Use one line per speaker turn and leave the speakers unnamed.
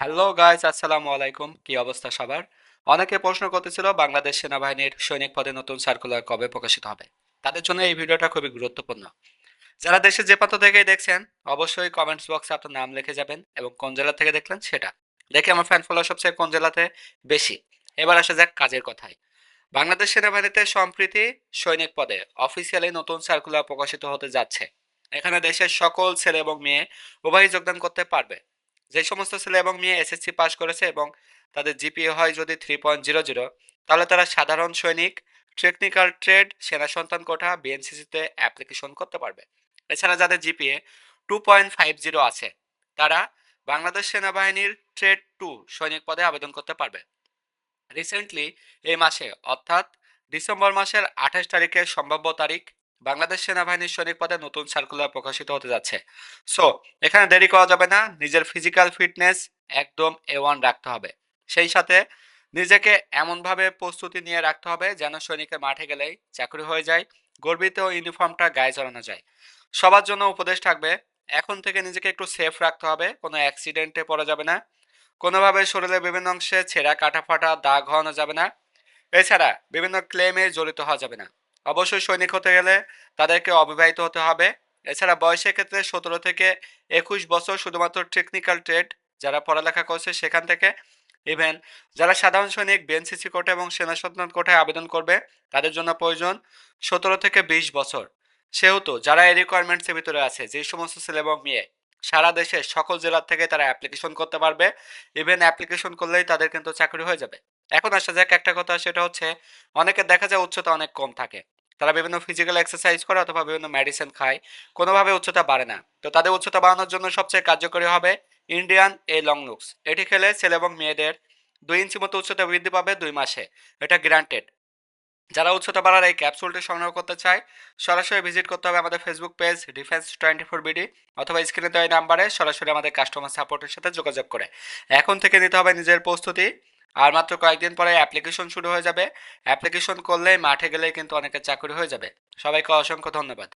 Hello guys আসসালামু আলাইকুম। কি অবস্থা সবার? অনেকে প্রশ্ন করতেছিল বাংলাদেশ সেনাবাহিনীর সৈনিক পদে নতুন সার্কুলার কবে প্রকাশিত হবে? তাদের জন্য এই ভিডিওটা খুবই গুরুত্বপূর্ণ। যারা দেশের যে প্রান্ত থেকেই দেখছেন, অবশ্যই কমেন্টস বক্সে আপনার নাম লিখে যাবেন এবং কোন জেলা থেকে দেখলেন সেটা। দেখে আমার ফ্যান ফলো সবচেয়ে কোন জেলাতে বেশি? এবার আসা যাক কাজের কথায়। বাংলাদেশ সেনাবাহিনীতে সম্প্রীতি সৈনিক পদে অফিসিয়ালি নতুন সার্কুলার প্রকাশিত হতে যাচ্ছে। এখানে দেশের সকল ছেলে এবং মেয়ে উভয়ই যোগদান করতে পারবে। যে সমস্ত ছেলে এবং মেয়ে এসএসসি পাশ করেছে এবং তাদের জিপিএ হয় যদি থ্রি পয়েন্ট জিরো জিরো তাহলে তারা সাধারণ সৈনিক টেকনিক্যাল ট্রেড সেনা সন্তান কোঠা বিএনসিসিতে অ্যাপ্লিকেশন করতে পারবে। এছাড়া যাদের GPA two point five zero আছে, তারা বাংলাদেশ সেনাবাহিনীর ট্রেড টু সৈনিক পদে আবেদন করতে পারবে। রিসেন্টলি এই মাসে, অর্থাৎ ডিসেম্বর মাসের আঠাশ তারিখের সম্ভাব্য তারিখ বাংলাদেশ সেনাবাহিনীর সৈনিক পদে নতুন সার্কুলার প্রকাশিত হতে যাচ্ছে। সো এখানে দেরি করা যাবে না, নিজের ফিজিক্যাল ফিটনেস একদম এ ওয়ান রাখতে হবে। সেই সাথে নিজেকে এমনভাবে প্রস্তুতি নিয়ে রাখতে হবে যেন সৈনিকের মাঠে গেলেই চাকরি হয়ে যায়, গর্বিত ইউনিফর্মটা গায়ে জড়ানো যায়। সবার জন্য উপদেশ থাকবে, এখন থেকে নিজেকে একটু সেফ রাখতে হবে, কোনো অ্যাক্সিডেন্টে পড়া যাবে না। কোনোভাবে শরীরের বিভিন্ন অংশে ছেঁড়া কাটা ফাটা দাগ হওয়ানো যাবে না। এছাড়া বিভিন্ন ক্লেমে জড়িত হওয়া যাবে না। অবশ্যই সৈনিক হতে গেলে তাদেরকে অবিবাহিত হতে হবে। এছাড়া বয়সের ক্ষেত্রে সতেরো থেকে একুশ বছর শুধুমাত্র টেকনিক্যাল ট্রেড যারা পড়ালেখা করছে সেখান থেকে ইভেন যারা সাধারণ সৈনিক বিএনসিসি কোটা এবং সেনা সন্তান কোটায় আবেদন করবে, তাদের জন্য প্রয়োজন সতেরো থেকে বিশ বছর। সেহেতু যারা এই রিকোয়ারমেন্টসের ভিতরে আছে, যে সমস্ত ছেলে এবং মেয়ে, সারা দেশে সকল জেলার থেকে তারা অ্যাপ্লিকেশন করতে পারবে। ইভেন অ্যাপ্লিকেশন করলেই তাদের কিন্তু চাকরি হয়ে যাবে। এখন আসা যাক একটা কথা, সেটা হচ্ছে অনেকের দেখা যায় উচ্চতা অনেক কম থাকে। তারা বিভিন্ন ফিজিক্যাল এক্সারসাইজ করে অথবা বিভিন্ন মেডিসিন খায়। কোনোভাবে উচ্চতা বাড়ে না। তো তাদের উচ্চতা বাড়ানোর জন্য সবচেয়ে কার্যকরী হবে ইন্ডিয়ান এ লং লুকস এটি খেলে ছেলে এবং মেয়েদের দুই ইঞ্চি মতো উচ্চতা বৃদ্ধি পাবে দুই মাসে। এটা গ্রান্টেড যারা উচ্চতা বাড়ার এই ক্যাপসুলটি সংগ্রহ করতে চায়, সরাসরি ভিজিট করতে হবে আমাদের Facebook page defence twenty four BD অথবা স্ক্রিনে দেওয়া নাম্বারে সরাসরি আমাদের কাস্টমার সাপোর্টের সাথে যোগাযোগ করে। এখন থেকে নিতে হবে নিজের প্রস্তুতি। আর মাত্র কয়েকদিন পরে অ্যাপ্লিকেশন শুরু হয়ে যাবে। অ্যাপ্লিকেশন করলে মাঠে গেলেই কিন্তু অনেকের চাকরি হয়ে যাবে। সবাইকে অসংখ্য ধন্যবাদ।